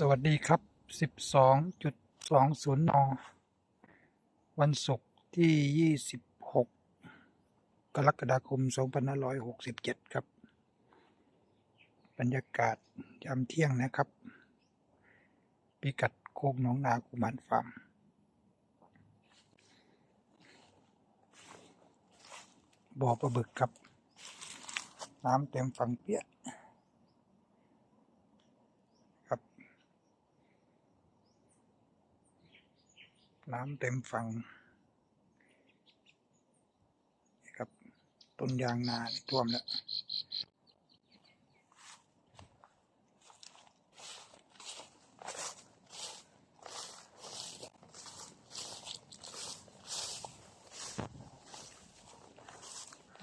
สวัสดีครับ 12.20 น วันศุกร์ที่ 26 กรกฎาคม 2567 ครับ บรรยากาศยามเที่ยงนะครับ พิกัดโคกหนองนากุมารฟาร์มบ่อปลาบึกครับ น้ำเต็มฝั่งเปียก ครับ น้ำเต็มฝั่งนี่ครับ ต้นยางนาท่วมแล้ว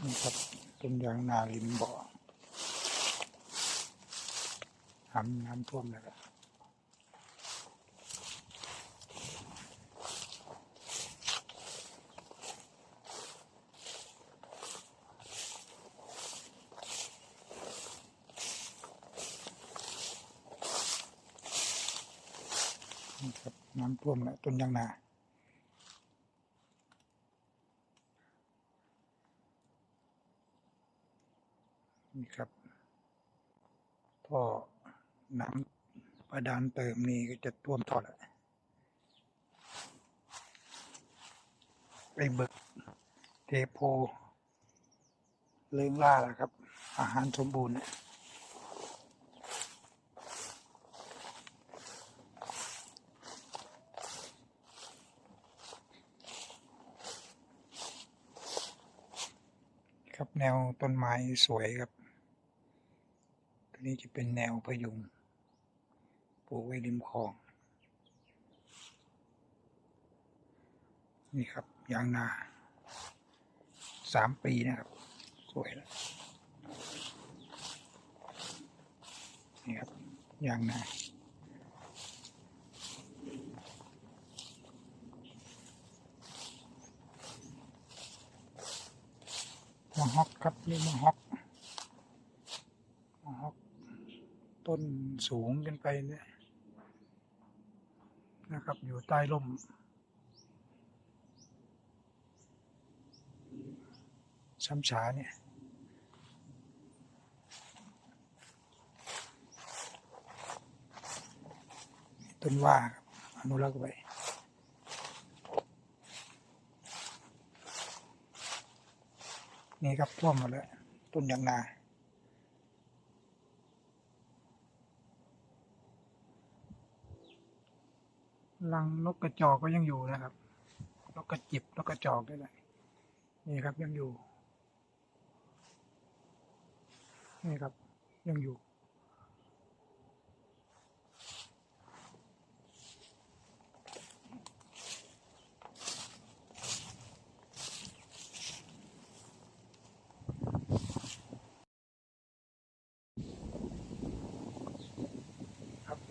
นี่ครับต้นยางนาริมบ่อทำน้ำท่วมแล้วครับ น้ำท่วมแล้วต้นยางนานี่ครับท่อน้ำประดานเติมนี่ก็จะท่วมท่อแล้วไปบึกเทโพเลิงล่าแล้วครับ อาหารสมบูรณ์ ครับแนวต้นไม้สวยครับตัวนี้จะเป็นแนวพยุงปลูกไว้ริมคลอง นี่ครับยางนาสามปีนะครับ สวยแล้วนี่ครับยางนา มาฮอกครับนี่มาฮอกมาฮอก ต้นสูงขึ้นไปเนี่ยนะครับ อยู่ใต้ร่ม ช้ำฉาเนี่ยต้นว่าอนุรักษ์ไว้ นี่ครับท่วมหมดเลยต้นยางนารังนกกระจอกก็ยังอยู่นะครับ นกกระจิบนกกระจอกได้เลยนี่ครับยังอยู่ นี่ครับยังอยู่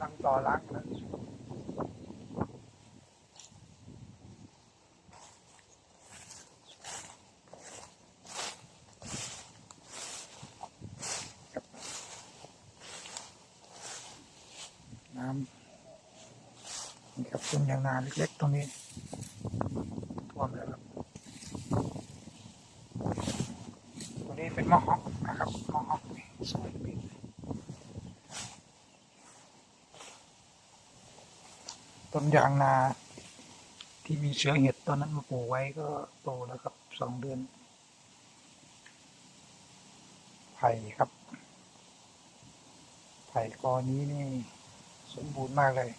ครับรังต่อรังนะน้ำนี่ครับต้นยางนาเล็กๆตรงนี้ท่วมแล้วครับตรงนี้เป็นมะฮอกนะครับมะฮอกสวยปี ต้นยางนา ที่มีเชื้อเห็ดตอนนั้นมาปลูกไว้ก็โตแล้วครับสองเดือน ไผ่ครับ ไผ่กอนี้นี่ สมบูรณ์มากเลย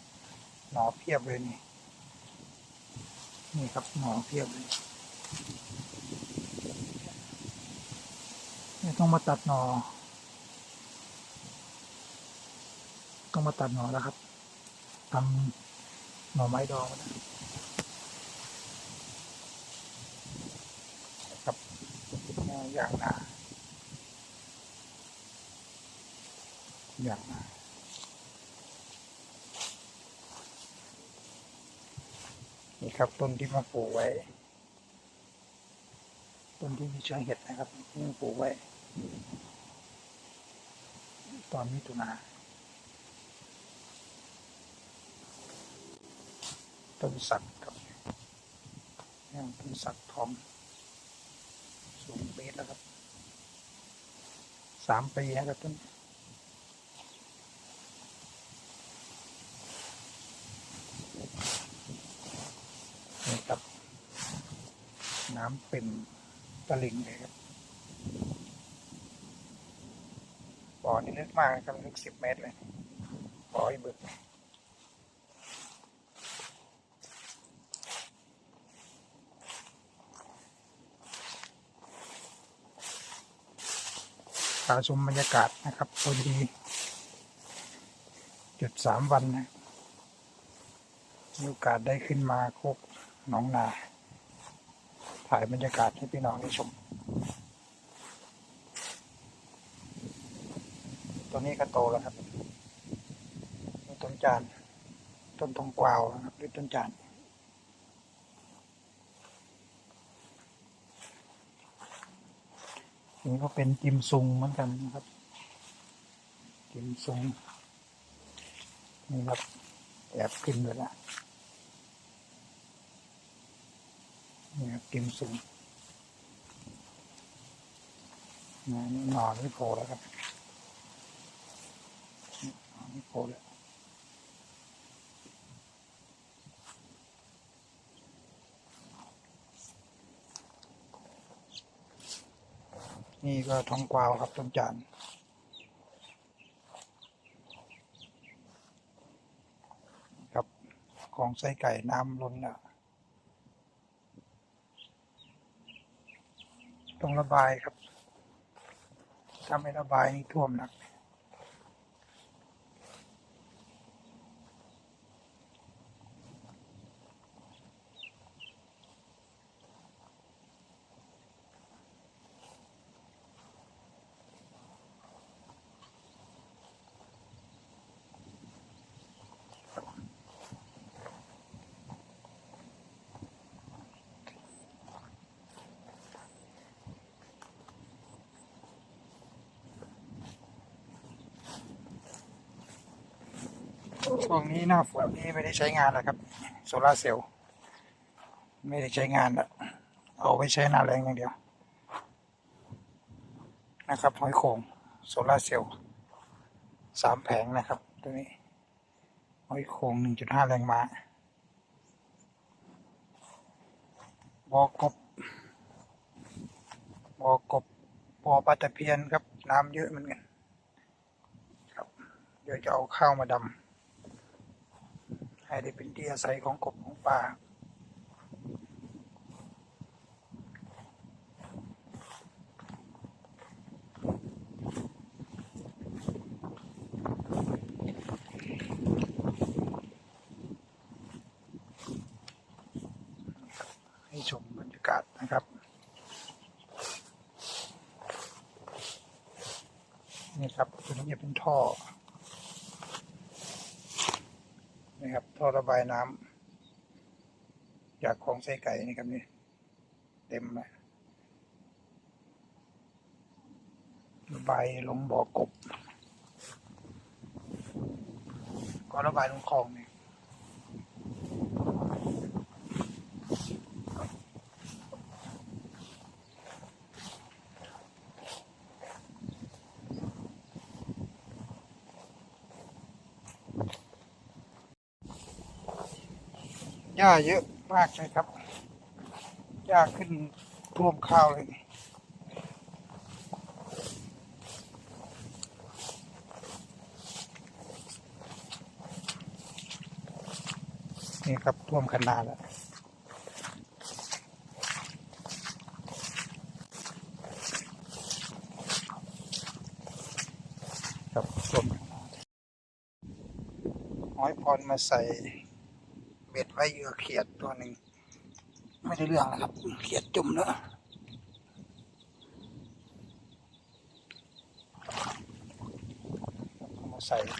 หนอเพียบเลยนี่ นี่ครับหนอเพียบเลยนี่ต้องมาตัดหนอ ต้องมาตัดหนอแล้วครับทำ หน่อไม้ดองนะครับอย่างหนาอย่างหนานี่ครับต้นที่มาปลูกไว้ ต้นที่มีเชื้อเห็ดนะครับที่มาปลูกไว้ ตอนมิถุนา ต้นสักครับนี่ต้นสักทองสูงเมตรแล้วครับสามปีนะครับต้นนี่ครับน้ำเป็นตะลิงเลยครับบ่อนี่ลึกมากนะครับลึกสิบเมตรเลยบ่อไอ้บึกาชมบรรยากาศนะครับพอดีจุดสามวันนะมีโอกาสได้ขึ้นมาโคกหนองนา ถ่ายบรรยากาศให้พี่น้องได้ชม ตัวนี้ก็โตแล้วครับต้นจาน ต้นทองกวาวนะครับหรือต้นจาน นี่ก็เป็นจิมซุงเหมือนกันนะครับจิมซุงนี่ครับแอบขึ้นเลยละนี่ครับจิมซุงนี่นี่หนอนไม่โผล่แล้วครับหนอนไม่โผล่แล้ว นี่ก็ทองกวาวครับต้นจานครับของไส้ไก่น้ำล้นแล้วต้องระบายครับถ้าไม่ระบายนี่ท่วมหนัก ช่วงนี้หน้าฝนนี่ไม่ได้ใช้งานแล้วครับ โซลาเซลล์ไม่ได้ใช้งานแล้วเอาไว้ใช้หน้าแรงอย่างเดียว นะครับหอยโขงโซลาเซลล์สามแผงนะครับ ตัวนี้หอยโขงหนึ่งจุดห้าแรงม้าบอกบบอกบปอปลาตะเพียนครับ น้ำเยอะเหมือนกันครับ เดี๋ยวจะเอาข้าวมาดำ ให้ได้เป็นที่อาศัยของกบของปลาให้ชมบรรยากาศนะครับนี่ครับตัวนี้จะเป็นท่อ นะครับ ท่อระบายน้ำจากของไส้ไก่นี่ครับนี่เต็มเลยระบายลงบ่อกบ ก็ระบายลงคลองนี่ ญ้าเยอะมากเลยครับหญ้าขึ้นท่วมข้าวเลยนี่ครับท่วมขนาดแล้วครับท่วมน้อยพรมาใส่ เบ็ดไว้เหยื่อเขียดตัวหนึ่งไม่ได้เรื่องนะครับ เขียดจุ่มแล้วเอามาใส่ดู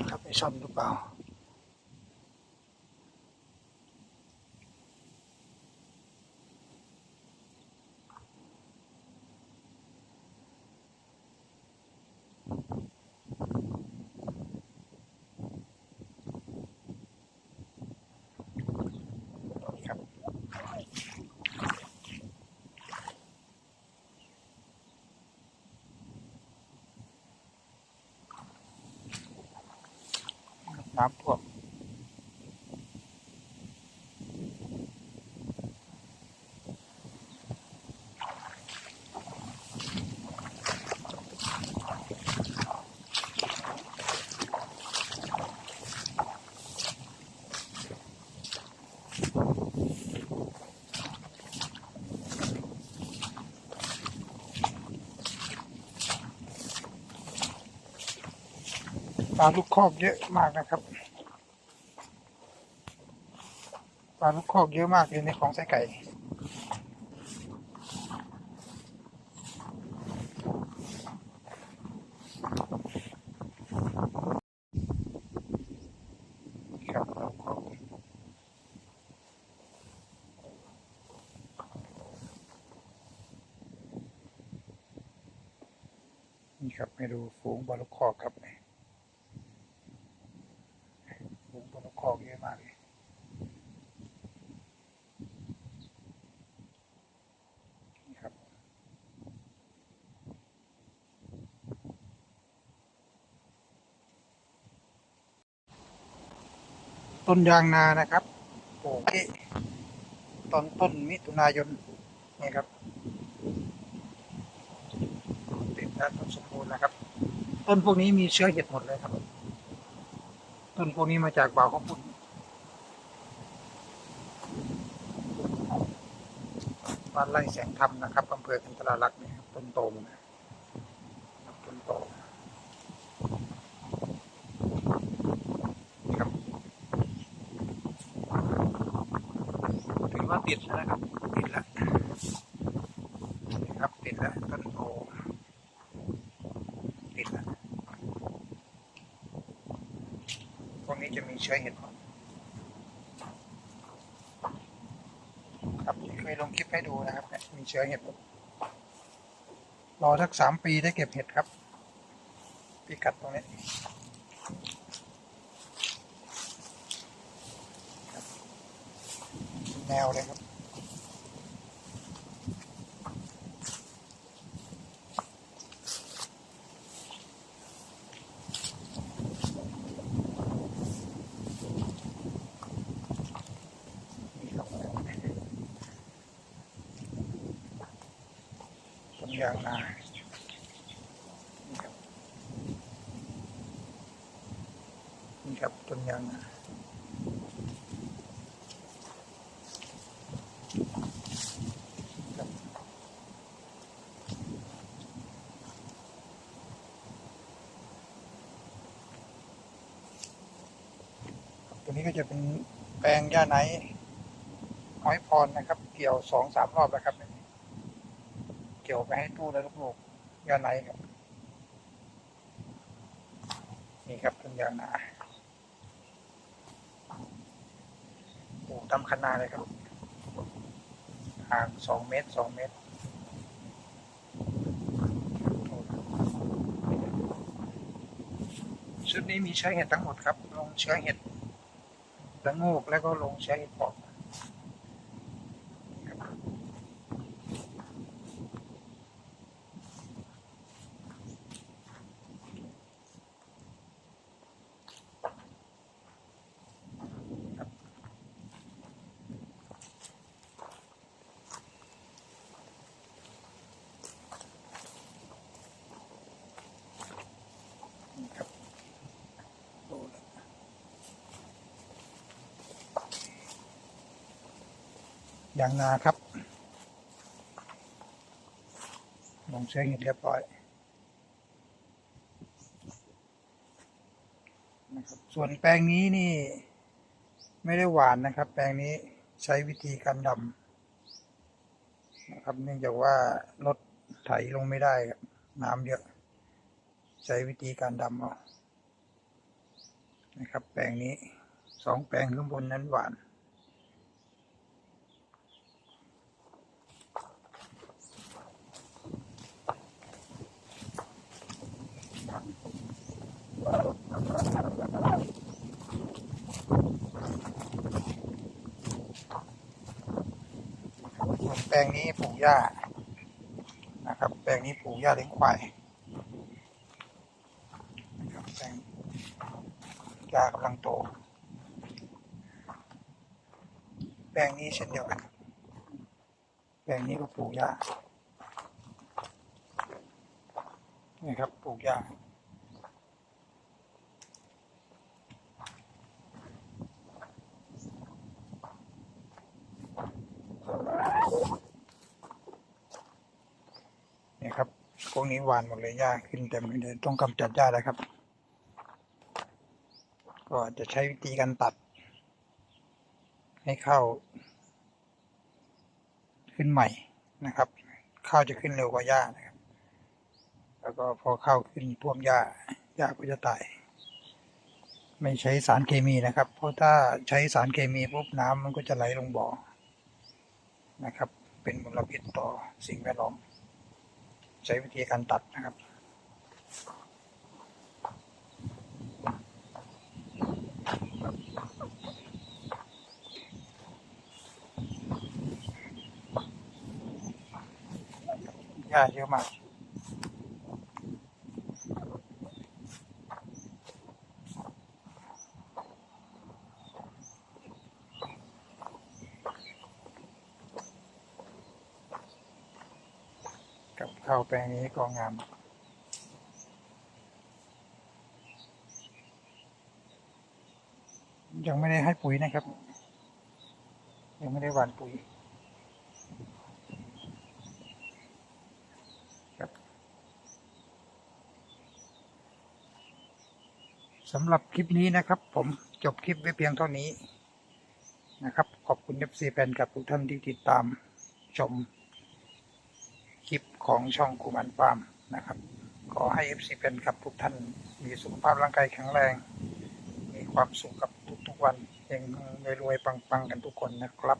นะครับไอช่อนหรือเปล่า น้ำาลูกคอกเยอะมากนะครับปลาลูกคอกเยอะมากเลยในของไส้ไก่ครับลูกคอกนี่ครับให้ดูฝูงปลาลูกคอกครับ ฝูงปลาลูกคอกเยอะมากเลยนี่ครับ ต้นยางนานะครับปลูกที่ตอนต้นมิถุนายนนี่ครับติดแล้วต้นสมบูรณ์นะครับ ต้นพวกนี้มีเชื้อเห็ดหมดเลยครับ ต้นพวกนี้มาจากบ่าวของปุ่นบ้านไร่แสงธรรมนะครับอำเภอกันตลาลักษณ์เนี่ยครับต้นโตมนะต้นโตครับถือว่า ติดแล้วนะครับ ติดแล้วนะครับติดแล้วต้นโตติดแล้วพวกนี้จะมีเชื้อเห็ดครับเคยลงคลิปให้ดูนะครับมีเชื้อเห็ดหมดรอสักสามปีได้เก็บเห็ดครับพิกัดตรงนี้ครับ แนวเลยครับ นี่ครับต้นยางนานี่ครับนี่ครับต้นยางนาครับตัวนี้ ก็จะเป็นแปลงหญ้าไนหอยพรนะครับ เกี่ยวสองสามรอบแล้วครับ เกี่ยวไปให้ตู้และลูกๆยาไนครับ นี่ครับต้นยางนาปลูกตามคันนาเลยครับห่างสองเมตรสองเมตรชุดนี้มีเชื้อเห็ดทั้งหมดครับลงเชื้อเห็ด ละโงกแล้วก็ลงใช้ปอกครับ ครับโอ้แล้ว ยางนาครับ ลงเชื้อเห็ดเรียบร้อยนะครับส่วนแปลงนี้นี่ ไม่ได้หวานนะครับ แปลงนี้ใช้วิธีการดำนะครับเนื่องจากว่ารถไถลงไม่ได้ครับน้ำเยอะ ใช้วิธีการดำเอานะครับ แปลงนี้สองแปลงข้างบนนั้นหวาน วนแปลงนี้ปลูกหญ้านะครับ แปลงนี้ปลูกหญ้าเลี้ยงควายนะครับแปลงหญ้ากำลังโต แปลงนี้เช่นเดียวกัน แปลงนี้ก็ปลูกหญ้านี่ครับปลูกหญ้า นี่ครับ พ วกนี้หวานหมดเลยหญ้าขึ้นเต็มเลยต้องกำจัดหญ้าแล้วครับ ก็จะใช้วิธีการตัด ให้ข้าวขึ้นใหม่นะครับ ข้าวจะขึ้นเร็วกว่าหญ้านะครับ แล้วก็พอข้าวขึ้นท่วมหญ้าหญ้าก็จะตาย ไม่ใช้สารเคมีนะครับ เพราะถ้าใช้สารเคมีปุ๊บน้ำมันก็จะไหลลงบ่อนะครับ เป็นมลพิษต่อสิ่งแวดล้อม ใช้วิธีการตัดนะครับหญ้าเยอะมาก กับข้าวแป ลงนี้ก็งามยังไม่ได้ให้ปุ๋ยนะครับ ยังไม่ได้หว่านปุ๋ยครับสำหรับคลิปนี้นะครับ ผมจบคลิปไว้เพียงเท่านี้นะครับ ขอบคุณเอฟซีแฟนกับทุกท่านที่ติดตามชม ของช่องกุมันฟาร์มนะครับ ขอให้เอฟซีเป็นครับทุกท่านมีสุขภาพร่างกายแข็งแรง มีความสุขกับทุกๆวันเองรวยๆปังๆกันทุกคนนะครับ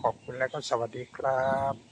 ขอบคุณและก็สวัสดีครับ